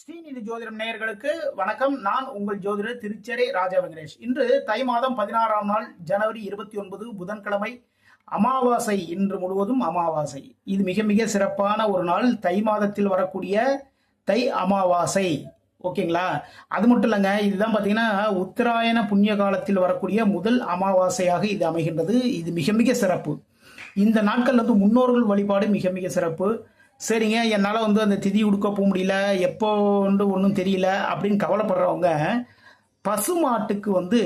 ஸ்ரீநிதி ஜோதிடம் நேயர்களுக்கு வணக்கம். நான் உங்கள் ஜோதிடர் திருச்சேரி ராஜா வெங்கடேஷ். இன்று தை மாதம் பதினாறாம் நாள் ஜனவரி இருபத்தி ஒன்பது புதன்கிழமை. அமாவாசை இன்று முழுவதும் அமாவாசை. இது மிக மிக சிறப்பான ஒரு நாள். தை மாதத்தில் வரக்கூடிய தை அமாவாசை. ஓகேங்களா? அது மட்டும் இல்லைங்க இதுதான் பார்த்தீங்கன்னா உத்தராயண புண்ணிய காலத்தில் வரக்கூடிய முதல் அமாவாசையாக இது அமைகின்றது. இது மிக மிக சிறப்பு. இந்த நாட்கள் வந்து முன்னோர்கள் வழிபாடு மிக மிக சிறப்பு. சரிங்க என்னால் வந்து அந்த திதி உடுக்க போக முடியல எப்போ ஒன்றும் தெரியல அப்படின்னு கவலைப்படுறவங்க பசு மாட்டுக்கு வந்து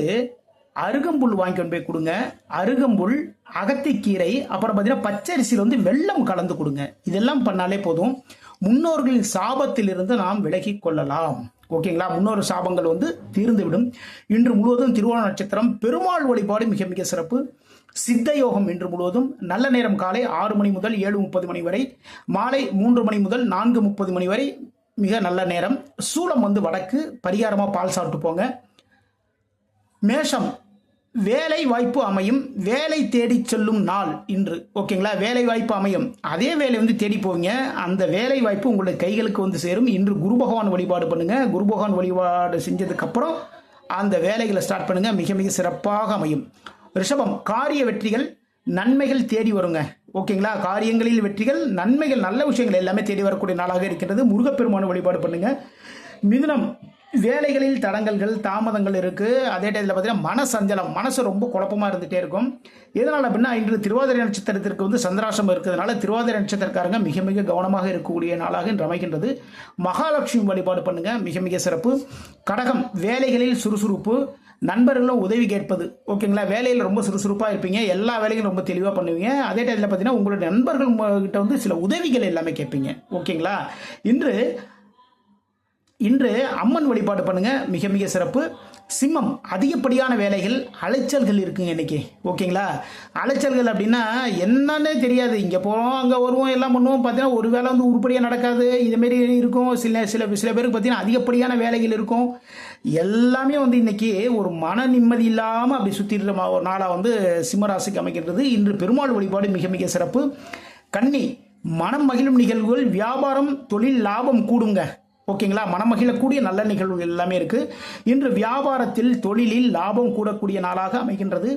அருகம்புல் வாங்கி கொண்டு போய் கொடுங்க. அருகம்புல் அகத்திக்கீரை அப்புறம் பார்த்தீங்கன்னா பச்சரிசியில் வந்து வெல்லம் கலந்து கொடுங்க. இதெல்லாம் பண்ணாலே போதும். முன்னோர்களின் சாபத்திலிருந்து நாம் விலகி கொள்ளலாம். ஓகேங்களா? முன்னொரு சாபங்கள் வந்து தீர்ந்துவிடும். இன்று முழுவதும் திருவோண நட்சத்திரம் பெருமாள் வழிபாடு மிக மிக சிறப்பு. சித்த யோகம் இன்று முழுவதும். நல்ல நேரம் காலை ஆறு மணி முதல் ஏழு முப்பது மணி வரை. மாலை மூன்று மணி முதல் நான்கு முப்பது மணி வரை மிக நல்ல நேரம். சூளம் வந்து வடக்கு. பரிகாரமாக பால் சாப்பிட்டு போங்க. மேஷம் வேலை வாய்ப்பு அமையும் வேலை தேடி செல்லும் நாள் இன்று. ஓகேங்களா? வேலை வாய்ப்பு அமையும். அதே வேலை வந்து தேடி போவீங்க. அந்த வேலை வாய்ப்பு உங்களுடைய கைகளுக்கு வந்து சேரும். இன்று குரு பகவான் வழிபாடு பண்ணுங்க. குரு பகவான் வழிபாடு செஞ்சதுக்கப்புறம் அந்த வேலைகளை ஸ்டார்ட் பண்ணுங்க. மிக மிக சிறப்பாக அமையும். ரிஷபம் காரிய வெற்றிகள் நன்மைகள் தேடி வருங்க. ஓகேங்களா? காரியங்களில் வெற்றிகள் நன்மைகள் நல்ல விஷயங்கள் எல்லாமே தேடி வரக்கூடிய நாளாக இருக்கின்றது. முருகப்பெருமான வழிபாடு பண்ணுங்க. மிதுனம் வேலைகளில் தடங்கல்கள் தாமதங்கள் இருக்குது அதே டயத்தில் பார்த்தீங்கன்னா மன சஞ்சலம் மனசு ரொம்ப குழப்பமாக இருந்துகிட்டே இருக்கும். எதனால் அப்படின்னா இன்று திருவாதிரை நட்சத்திரத்திற்கு வந்து சந்திராசம் இருக்கிறதுனால திருவாதிரை நட்சத்திரக்காரங்க மிக மிக கவனமாக இருக்கக்கூடிய நாளாக இன்று அமைகின்றது. மகாலட்சுமி வழிபாடு பண்ணுங்கள் மிக மிக சிறப்பு. கடகம் வேலைகளில் சுறுசுறுப்பு. நண்பர்களும் உதவி கேட்பது. ஓகேங்களா? வேலையில் ரொம்ப சுறுசுறுப்பாக இருப்பீங்க. எல்லா வேலைகளும் ரொம்ப தெளிவாக பண்ணுவீங்க. அதே டயத்தில் பார்த்தீங்கன்னா உங்களுடைய நண்பர்கள் கிட்ட வந்து சில உதவிகள் எல்லாமே கேட்பீங்க. ஓகேங்களா? இன்று இன்று அம்மன் வழிபாடு பண்ணுங்க. மிக மிக சிறப்பு. சிம்மம் அதிகப்படியான வேலைகள் அலைச்சல்கள் இருக்குங்க இன்னைக்கு. ஓகேங்களா? அலைச்சல்கள் அப்படின்னா என்னன்னே தெரியாது. இங்கே போகிறோம் அங்கே வருவோம் எல்லாம் பண்ணுவோம். பார்த்தீங்கன்னா ஒரு வேலை வந்து உருப்படியாக நடக்காது. இதுமாரி இருக்கும். சில சில சில பேருக்கு பார்த்தீங்கன்னா அதிகப்படியான வேலைகள் இருக்கும். எல்லாமே வந்து இன்னைக்கு ஒரு மன நிம்மதி இல்லாமல் அப்படி சுற்றிடுற ஒரு நாளாக வந்து சிம்மராசிக்கு அமைக்கின்றது இன்று பெருமாள் வழிபாடு மிக மிக சிறப்பு. கன்னி மனம் மகிழும் நிகழ்வுகள் வியாபாரம் தொழில் லாபம் கூடுங்க. ஓகேங்களா? மனமகிழக்கூடிய நல்ல நிகழ்வுகள் எல்லாமே இருக்குது இன்று வியாபாரத்தில் தொழிலில் லாபம் கூடக்கூடிய நாளாக அமைகின்றது.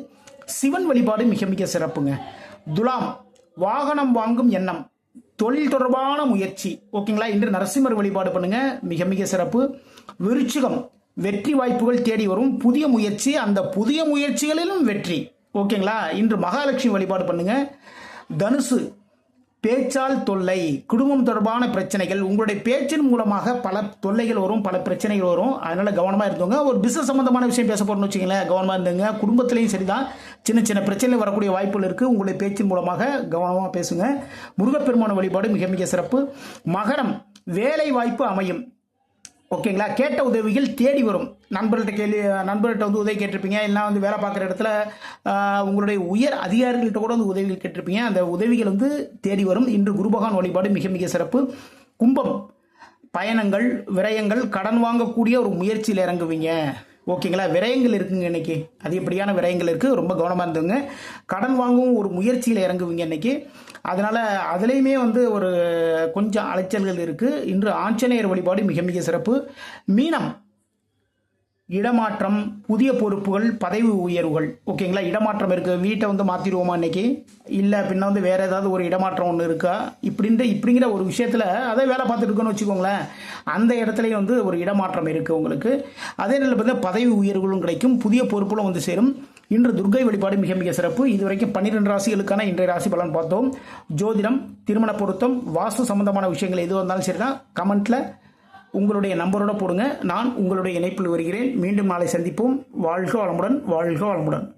சிவன் வழிபாடு மிக மிக சிறப்புங்க. துலாம் வாகனம் வாங்கும் எண்ணம். தொழில் தொடர்பான முயற்சி. ஓகேங்களா? இன்று நரசிம்மர் வழிபாடு பண்ணுங்க. மிக மிக சிறப்பு. விருச்சிகம் வெற்றி வாய்ப்புகள் தேடி வரும். புதிய முயற்சி அந்த புதிய முயற்சிகளிலும் வெற்றி. ஓகேங்களா? இன்று மகாலட்சுமி வழிபாடு பண்ணுங்க. தனுசு பேச்சால் தொல்லை. குடும்பம் தொடர்பான பிரச்சனைகள். உங்களுடைய பேச்சின் மூலமாக பல தொல்லைகள் வரும் பல பிரச்சனைகள் வரும். அதனால கவனமாக இருந்தவங்க ஒரு பிசினஸ் சம்பந்தமான விஷயம் பேச போகிறோம்னு வச்சுங்களேன் கவனமாக இருந்துங்க. சரி சரிதான். சின்ன சின்ன பிரச்சனை வரக்கூடிய வாய்ப்புகள் இருக்குது உங்களுடைய பேச்சின் மூலமாக கவனமாக பேசுங்க. முருகப்பெருமான வழிபாடு மிக மிக சிறப்பு. மகரம் வேலை வாய்ப்பு அமையும். ஓகேங்களா? கேட்ட உதவிகள் தேடி வரும். நண்பர்கள்ட்ட கேள்வி நண்பர்கிட்ட வந்து உதவி கேட்டிருப்பீங்க. இல்லைனா வந்து வேலை பார்க்குற இடத்துல உங்களுடைய உயர் அதிகாரிகள்கிட்ட கூட வந்து உதவிகள் கேட்டிருப்பீங்க. அந்த உதவிகள் வந்து தேடி வரும். இன்று குருபகான் வழிபாடு மிக மிக சிறப்பு. கும்பம் பயணங்கள் விரயங்கள் கடன் வாங்கக்கூடிய ஒரு முயற்சியில் இறங்குவீங்க. ஓகேங்களா? விரயங்கள் இருக்குங்க இன்னைக்கு. அதிகப்படியான விரயங்கள் இருக்குது ரொம்ப கவனமாக இருந்தவங்க கடன் வாங்கவும் ஒரு முயற்சியில் இறங்குவீங்க இன்னைக்கு. அதனால் அதுலேயுமே வந்து ஒரு கொஞ்சம் அலைச்சல்கள் இருக்குது இன்று ஆஞ்சநேயர் வழிபாடு மிக மிக சிறப்பு. மீனம். இடமாற்றம் புதிய பொறுப்புகள் பதவி உயர்வுகள். ஓகேங்களா? இடமாற்றம் இருக்குது வீட்டை வந்து மாற்றிடுவோமா இன்னைக்கு? இல்லை பின்ன வந்து வேறு ஏதாவது ஒரு இடமாற்றம் ஒன்று இருக்கா? இப்படின்ற இப்படிங்கிற ஒரு விஷயத்தில் அதை வேலை பார்த்துட்டு இருக்கோன்னு வச்சுக்கோங்களேன். அந்த இடத்துலையும் வந்து ஒரு இடமாற்றம் இருக்குது உங்களுக்கு. அதே நேரத்தில் பார்த்தீங்கன்னா பதவி உயர்வுகளும் கிடைக்கும். புதிய பொறுப்புகளும் வந்து சேரும். இன்று துர்கை வழிபாடு மிக மிக சிறப்பு. இதுவரைக்கும் பன்னிரெண்டு ராசிகளுக்கான இன்றைய ராசி பலன் பார்த்தோம். ஜோதிடம் திருமண பொருத்தம் வாஸ்து சம்பந்தமான விஷயங்கள் எது வந்தாலும் சரிதான். கமெண்ட்டில் உங்களுடைய நம்பரோட போடுங்க. நான் உங்களுடைய இணைப்பில் வருகிறேன். மீண்டும் நாளை சந்திப்போம். வாழ்க வளமுடன் வாழ்க வளமுடன்.